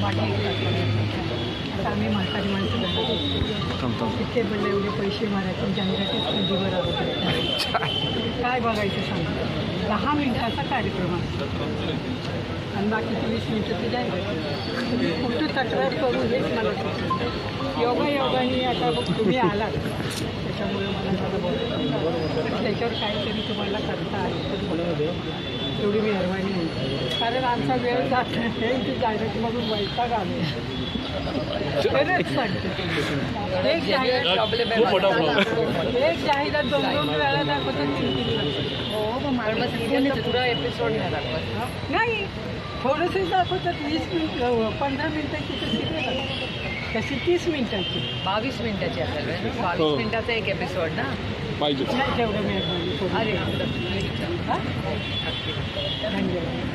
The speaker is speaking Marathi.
बाकी आता आम्ही म्हातारी माणसं घरात असतो. बोलले एवढे पैसे मारायचे जाहिरातीच खंडीवर काय बघायचं सांग दहा मिनिटाचा कार्यक्रम असतो आणि बाकीची वीस मिनिटं ती जाहिरात कुठं तक्रार करू हेच मला योगा योगाने आता तुम्ही आलात त्याच्यामुळे मला जरा बोलायचं त्याच्यावर काहीतरी तुम्हाला करता आलं तर एवढी मी होईल कारण आमचा वेळ जात नाही. ती जाहिरात बघून वैताग आले. एक जाहिरात एक जाहिरात दोन दोन वेळा दाखवतात. हो पुरा एपिसोड नाही दाखवत. नाही. थोडंसं दाखवतात. वीस मिनिट पंधरा मिनिटाची तर सिरियल तशी तीस मिनिटाची. बावीस मिनिटाची असेल? हो. बावीस मिनिटाचा एक एपिसोड ना? पाहिजे. नाही तेवढं करून. अरे? धन्यवाद.